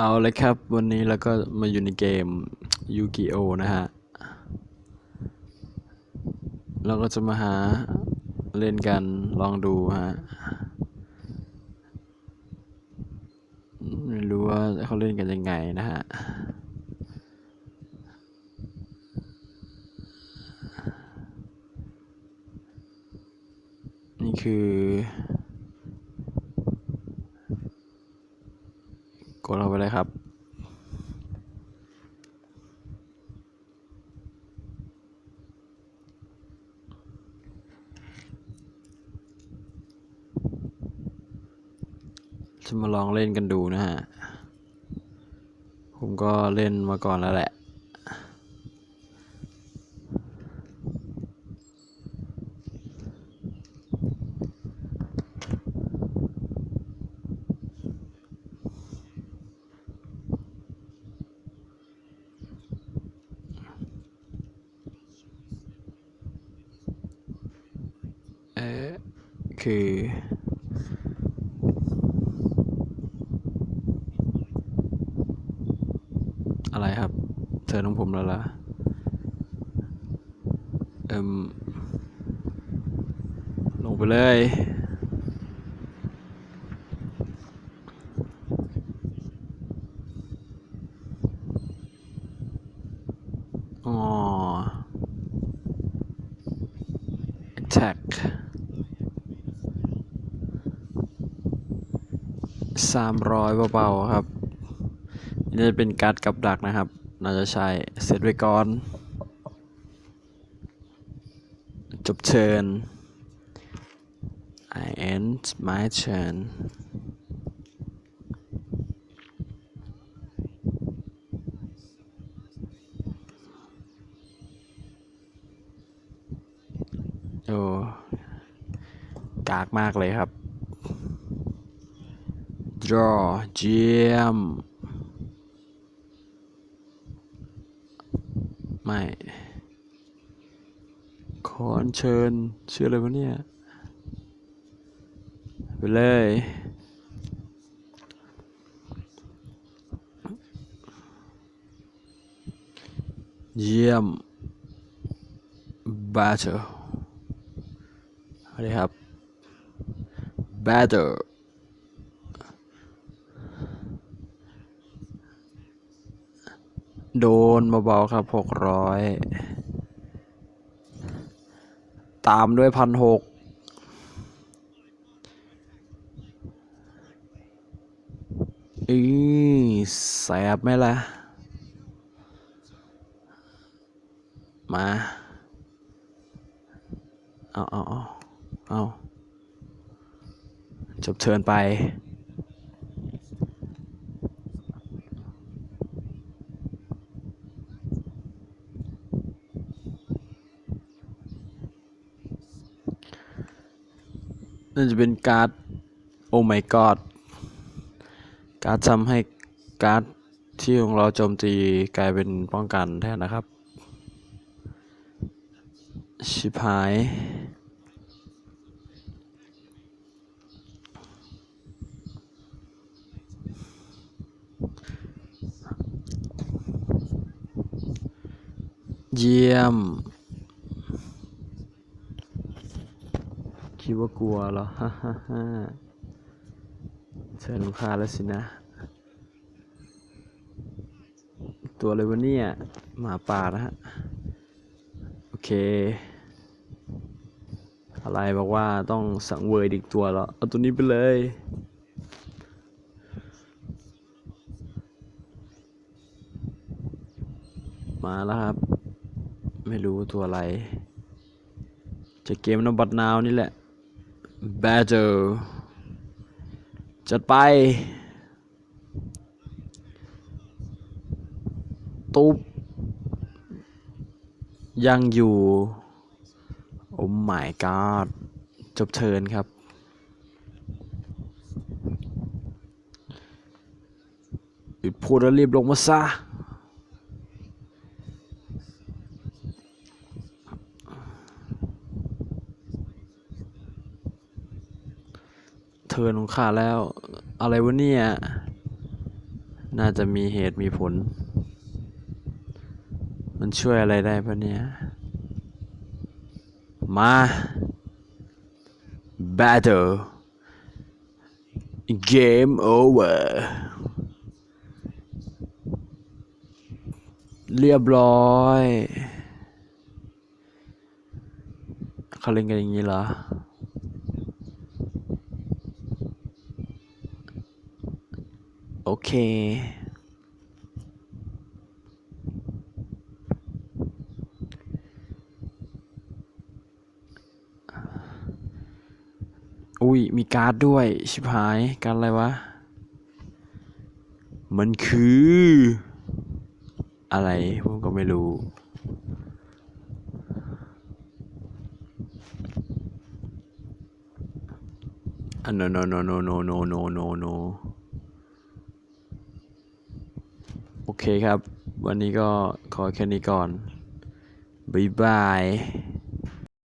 เอาเลยครับ วันนี้เราก็มาอยู่ในเกมยูกิโอนะฮะ เราก็จะมาหาเล่นกันลองดูฮะ ไม่รู้ว่าเขาเล่นกันยังไงนะฮะ นี่คือ กดเข้าไปเลยครับ จะมาลองเล่นกันดูนะฮะ ผมก็เล่นมาก่อนแล้วแหละเออคือ อะไรครับ เธอต้องผมแล้วล่ะเอิมลงไปเลยอ๋อ attack สามร้อยเบาๆครับนี่จะเป็นการ์ดกับดักนะครับ น่าจะใช้เสร็จไว้ก่อน จบเชิญ I end my turn โอ้กากมากเลยครับ draw เจียม ไม่ ขออัญเชิญชื่ออะไรวะเนี่ย ไปเลย เยี่ยม battle สวัสดีครับ battle โดนเบาๆครับหกร้อยตามด้วยพันหกอือแสบไหมล่ะ มา เอาเอาเอาเอาจบเทิร์นไป น่าจะเป็นการ์ดโอ้ my god การ์ดทำให้การ์ดที่ของเราโจมตีกลายเป็นป้องกันแทนนะครับ ชิบหายเยี่ยม คิดว่ากลัวเหรอฮ่าฮ่าฮ่าเชิญลูกค้าแล้วสินะ ตัวอะไรวะเนี่ย หมาป่านะฮะ โอเค อะไรบอกว่าต้องสังเวยอีกตัวเหรอเอาตัวนี้ไปเลยมาแล้วครับ ไม่รู้ตัวอะไร จะเกมนบัดนาวนี่แหละ Battle จัดไป ตุ๊บ ยังอยู่ โอ้ my god จบเทิร์นครับ หยุดพูดแล้วรีบลงมาซะ ทิร์นของข้าแล้ว อะไรวะเนี่ย น่าจะมีเหตุมีผล มันช่วยอะไรได้ปะเนี่ย มา Battle Game over เรียบร้อยเขาเล่นกันอย่างนี้เหรอ ค อุ้ย มีการ์ดด้วย ชิบหาย การอะไรวะ มันคือ อะไร ผมก็ไม่รู้อัน no no no no no no no โอเคครับ วันนี้ก็ขอแค่นี้ก่อน บ๊ายบาย